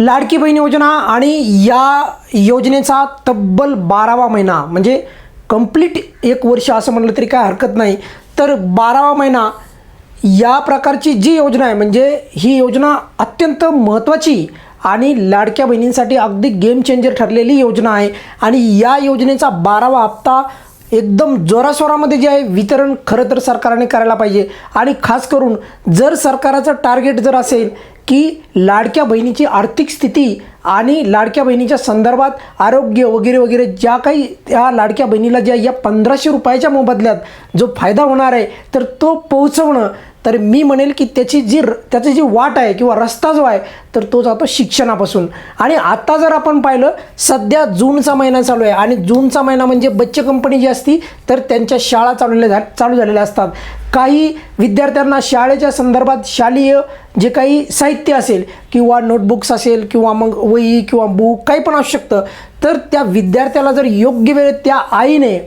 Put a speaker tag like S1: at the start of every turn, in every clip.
S1: लाडकी बहीण योजना आणि या योजनेचा तब्बल बारावा महिना म्हणजे कंप्लीट एक वर्ष असं म्हटलं तरी काय हरकत नाही तर बारावा महिना या प्रकारची जी योजना आहे म्हणजे ही योजना अत्यंत महत्त्वाची आणि लाडक्या बहिणींसाठी अगदी गेम चेंजर ठरलेली योजना आहे. आणि या योजनेचा बारावा हप्ता एकदम जोरासोरामध्ये जे आहे वितरण खरं तर सरकारने करायला पाहिजे. आणि खास करून जर सरकाराचं टार्गेट जर असेल की लाडक्या बहिणीची आर्थिक स्थिती आणि लाडक्या बहिणीच्या संदर्भात आरोग्य वगैरे वगैरे ज्या काही त्या लाडक्या बहिणीला ज्या या पंधराशे रुपयाच्या मोबदल्यात जो फायदा होणार आहे तर तो पोहोचवणं. तर मी म्हणेल की त्याची जी र- त्याची जी वाट आहे किंवा रस्ता जो आहे तर तो जातो शिक्षणापासून. आणि आता जर आपण पाहिलं सध्या जूनचा महिना चालू आहे. आणि जूनचा महिना म्हणजे बच्चे कंपनी जी असती तर त्यांच्या शाळा चालवल्या झा चालू झालेल्या असतात. काही विद्यार्थ्यांना शाळेच्या संदर्भात शालेय जे काही साहित्य असेल किंवा नोटबुक्स असेल किंवा मग वही किंवा बुक काही पण असू शकतं तर त्या विद्यार्थ्याला जर योग्य वेळेत त्या आईने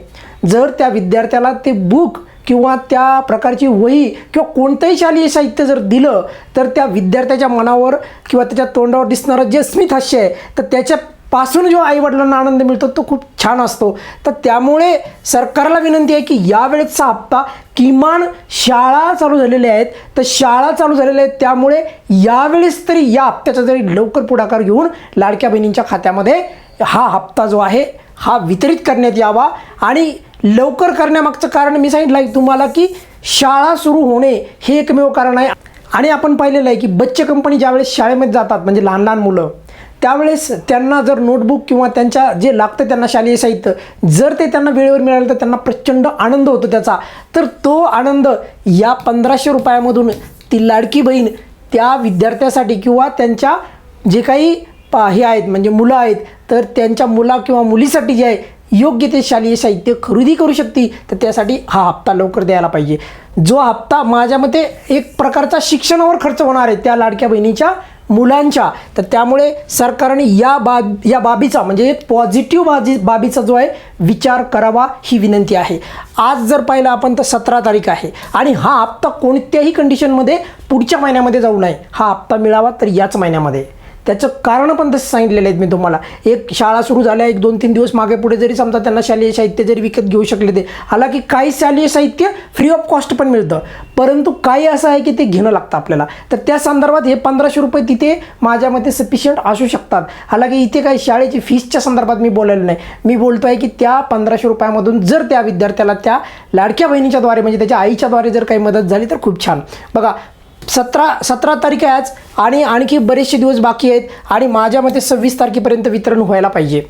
S1: जर त्या विद्यार्थ्याला ते बुक किंवा त्या प्रकारची वही किंवा कोणतंही शालेय साहित्य जर दिलं तर त्या विद्यार्थ्याच्या मनावर किंवा त्याच्या तोंडावर दिसणारं जे स्मित हास्य आहे तर त्याच्या पासून जो आईवडिलांना आनंद मिळतो तो खूप छान असतो. तर त्यामुळे सरकारला विनंती आहे की यावेळेचा हप्ता किमान शाळा चालू झालेल्या आहेत. तर शाळा चालू झालेल्या आहेत त्यामुळे यावेळेस तरी या हप्त्याचा जरी लवकर पुढाकार घेऊन लाडक्या बहिणींच्या खात्यामध्ये हा हप्ता जो आहे हा वितरित करण्यात यावा. आणि लवकर करण्यामागचं कारण मी सांगितलं आहे तुम्हाला की शाळा सुरू होणे हे एकमेव कारण आहे. आणि आपण पाहिलेलं आहे की बच्चे कंपनी ज्यावेळेस शाळेमध्ये जातात म्हणजे लहान लहान मुलं त्यावेळेस त्यांना जर नोटबुक किंवा त्यांच्या जे लागतं त्यांना शालेय साहित्य जर ते त्यांना वेळेवर मिळालं तर त्यांना प्रचंड आनंद होतो त्याचा. तर तो आनंद या पंधराशे रुपयामधून ती लाडकी बहीण त्या विद्यार्थ्यासाठी किंवा त्यांच्या जे काही पा हे आहेत म्हणजे मुलं आहेत तर त्यांच्या मुला किंवा मुलीसाठी जे आहे योग्य ते शालेय साहित्य खरेदी करू शकते. तर त्यासाठी हा हप्ता लवकर द्यायला पाहिजे. जो हप्ता माझ्या मते एक प्रकारचा शिक्षणावर खर्च होणार आहे त्या लाडक्या बहिणीच्या मुलांच्या तर त्यामुळे सरकारने या बाब या बाबीचा म्हणजे पॉझिटिव्ह बाजी बाबीचा जो आहे विचार करावा ही विनंती आहे. आज जर पाहिलं आपण तर सतरा तारीख आहे. आणि हा हप्ता कोणत्याही कंडिशनमध्ये पुढच्या महिन्यामध्ये जाऊ नये. हा हप्ता मिळावा तर याच महिन्यामध्ये. त्याचं कारण पण तसं सांगितलेलं आहेत मी तुम्हाला. एक शाळा सुरू झाल्या एक दोन तीन दिवस मागे पुढे जरी समजा त्यांना शालेय साहित्य जरी विकत घेऊ शकले ते हालाकी काही शालेय साहित्य फ्री ऑफ कॉस्ट पण मिळतं. परंतु काही असं आहे की ते घेणं लागतं आपल्याला. तर त्या संदर्भात हे पंधराशे रुपये तिथे माझ्या मते सफिशियंट असू शकतात. हालाकी इथे काही शाळेची फीसच्या संदर्भात मी बोलायला नाही. मी बोलतो आहे की त्या पंधराशे रुपयामधून जर त्या विद्यार्थ्याला त्या लाडक्या बहिणीच्याद्वारे म्हणजे त्याच्या आईच्याद्वारे जर काही मदत झाली तर खूप छान. बघा सतरा सतरा तारीख आहे आज आणि आणखी बरेचसे दिवस बाकी आहेत आणि माझ्या मते सव्वीस तारखेपर्यंत वितरण व्हायला पाहिजे.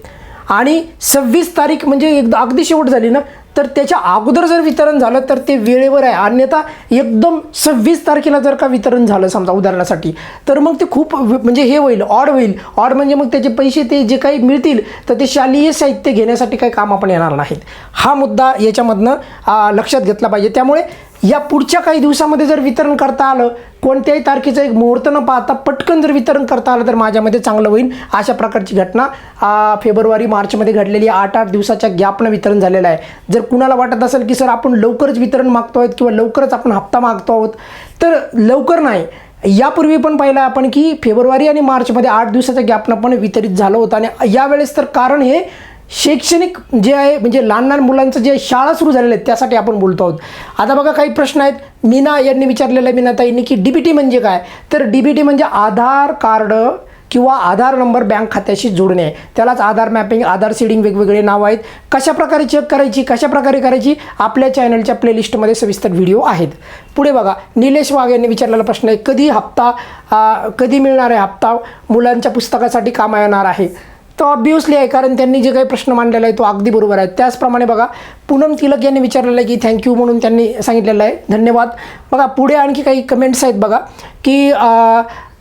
S1: आणि सव्वीस तारीख म्हणजे एकदा अगदी शेवट झाली ना तर त्याच्या अगोदर जर वितरण झालं तर ते वेळेवर आहे. अन्यथा एकदम सव्वीस तारखेला जर का वितरण झालं समजा उदाहरणासाठी तर मग ते खूप म्हणजे हे होईल ऑड होईल. ऑड म्हणजे मग त्याचे पैसे ते जे काही मिळतील तर ते शालेय साहित्य घेण्यासाठी काही काम आपण येणार नाहीत. हा मुद्दा याच्यामधनं लक्षात घेतला पाहिजे. त्यामुळे या पुढच्या काही दिवसामध्ये जर वितरण करता आलं कोणत्याही तारखेचं एक मुहूर्त न पाहता पटकन जर वितरण करता आलं तर माझ्यामध्ये चांगलं होईल अशा प्रकारची घटना फेब्रुवारी मार्चमध्ये घडलेली आठ आठ दिवसाच्या गॅपनं वितरण झालेलं आहे. जर कुणाला वाटत असेल की सर आपण लवकरच वितरण मागतो आहोत किंवा लवकरच आपण हप्ता मागतो आहोत तर लवकर नाही. यापूर्वी पण पाहिलं आपण की फेब्रुवारी आणि मार्चमध्ये आठ दिवसाच्या गॅपनं पण वितरित झालं होतं. आणि यावेळेस तर कारण हे शैक्षणिक जे आहे म्हणजे लहान लहान मुलांचं जे शाळा सुरू झालेल्या आहेत त्यासाठी आपण बोलतो आहोत. आता बघा काही प्रश्न आहेत. मीना यांनी विचारलेलं आहे मीनाताईंनी की डी बी टी म्हणजे काय? तर डी बी टी म्हणजे आधार कार्ड किंवा आधार नंबर बँक खात्याशी जोडणे. त्यालाच आधार मॅपिंग आधार सीडिंग वेगवेगळे नावं आहेत. कशा प्रकारे चेक करायची कशा प्रकारे करायची आपल्या चॅनलच्या प्लेलिस्टमध्ये सविस्तर व्हिडिओ आहेत. पुढे बघा निलेश वाघ यांनी विचारलेला प्रश्न आहे कधी हप्ता कधी मिळणार आहे हप्ता? मुलांच्या पुस्तकासाठी कामा येणार आहे. तो ऑब्वियसली आहे कारण त्यांनी जे काही प्रश्न मांडलेला आहे तो अगदी बरोबर आहे. त्याचप्रमाणे बघा पूनम तिलक यांनी विचारलेलं आहे की थँक्यू म्हणून त्यांनी सांगितलेलं आहे. धन्यवाद. बघा पुढे आणखी काही कमेंट्स आहेत बघा की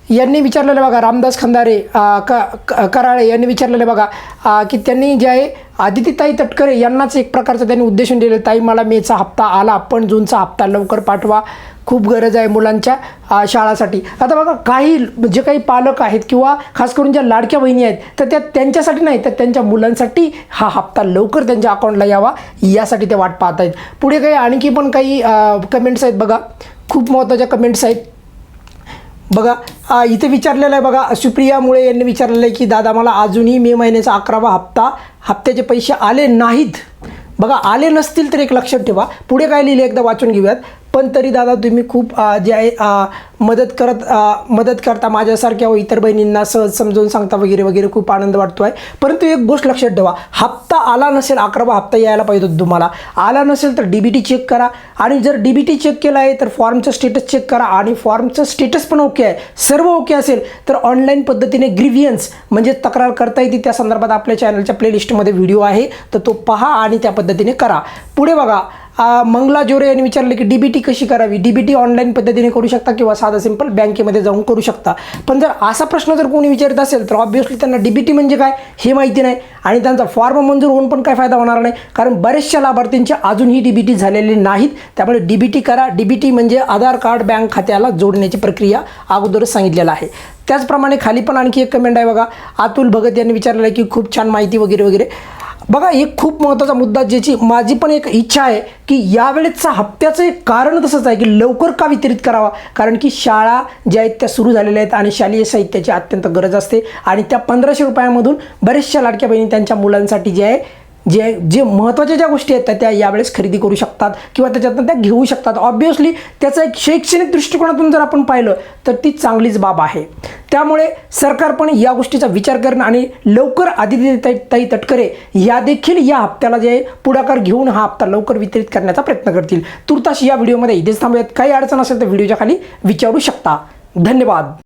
S1: यांनी विचारलेलं आहे बघा रामदास खंदारे क क- कराळे यांनी विचारलेलं आहे बघा की त्यांनी जे आहे आदितीताई तटकरे यांनाच एक प्रकारचं त्यांनी उद्देशून दिलेलं ताई मला मेचा हप्ता आला पण जूनचा हप्ता लवकर पाठवा. खूप गरज आहे मुलांच्या शाळासाठी. आता बघा काही जे काही पालक आहेत किंवा खास करून ज्या लाडक्या बहिणी आहेत तर त्या त्यांच्यासाठी नाही तर त्यांच्या मुलांसाठी हा हप्ता लवकर त्यांच्या अकाउंटला यावा यासाठी ते वाट पाहत आहेत. पुढे काही आणखी पण काही कमेंट्स आहेत बघा. खूप महत्त्वाच्या कमेंट्स आहेत. बघा इथे विचारलेलं आहे बघा सुप्रिया मुळे यांनी विचारलेलं आहे की दादा मला अजूनही मे महिन्याचा अकरावा हप्ता हप्त्याचे पैसे आले नाहीत. बघा आले नसतील तर एक लक्षात ठेवा. पुढे काय लिहिले एकदा वाचून घेऊयात. पण तरी दादा तुम्ही खूप जे आहे मदत करत मदत करता माझ्यासारख्या व इतर बहिणींना सहज समजावून सांगता वगैरे वगैरे खूप आनंद वाटतो आहे परंतु एक गोष्ट लक्षात ठेवा हप्ता आला नसेल अकरावा हप्ता यायला पाहिजे होता तुम्हाला. आला नसेल तर डी बी टी चेक करा आणि जर डी बी टी चेक केला आहे तर फॉर्मचं स्टेटस चेक करा आणि फॉर्मचं स्टेटस पण ओके आहे. सर्व ओके असेल तर ऑनलाईन पद्धतीने ग्रिव्हियन्स म्हणजे तक्रार करता येते. त्या संदर्भात आपल्या चॅनलच्या प्लेलिस्टमध्ये व्हिडिओ आहे तर तो पहा आणि त्या पद्धतीने करा. पुढे बघा मंगला जोरे यांनी विचारले की डी बी टी कशी करावी? डी बी टी ऑनलाईन पद्धतीने करू शकता किंवा साधा सिंपल बँकेमध्ये जाऊन करू शकता? पण जर असा प्रश्न जर कोणी विचारत असेल तर ऑब्व्हियसली त्यांना डी बी टी म्हणजे काय हे माहिती नाही आणि त्यांचा फॉर्म मंजूर होऊन पण काय फायदा होणार नाही. कारण बरेचशा लाभार्थींचे अजूनही डी बी टी झालेले नाहीत. त्यामुळे डी बी टी करा. डी बी टी म्हणजे आधार कार्ड बँक खात्याला जोडण्याची प्रक्रिया अगोदरच सांगितलेलं आहे. त्याचप्रमाणे खाली पण आणखी एक कमेंट आहे बघा. अतुल भगत यांनी विचारलेलं आहे की खूप छान माहिती वगैरे वगैरे. बघा एक खूप महत्त्वाचा मुद्दा ज्याची माझी पण एक इच्छा आहे की यावेळेचा हप्त्याचं एक कारण तसंच आहे की लवकर का वितरित करावा? कारण की शाळा ज्या आहेत त्या सुरू झालेल्या आहेत आणि शालेय साहित्याची अत्यंत गरज असते. आणि त्या पंधराशे रुपयामधून बऱ्याचशा लाडक्या बहिणी त्यांच्या मुलांसाठी जे आहे जे जे महत्त्वाच्या ज्या गोष्टी आहेत त्या त्या यावेळेस खरेदी करू शकतात किंवा त्याच्यातनं त्या घेऊ शकतात. ऑब्व्हियसली त्याचा एक शैक्षणिक दृष्टिकोनातून जर आपण पाहिलं तर ती चांगलीच बाब आहे. त्यामुळे सरकार पण या गोष्टीचा विचार करणं आणि लवकर आदिती ताई ताई तटकरे या देखील या हप्त्याला जे पुढाकार घेऊन हा हप्ता लवकर वितरित करण्याचा प्रयत्न करतील. तुर्तास या व्हिडिओमध्ये इथेच थांबूयात. काही अडचण असेल तर व्हिडिओच्या खाली विचारू शकता. धन्यवाद.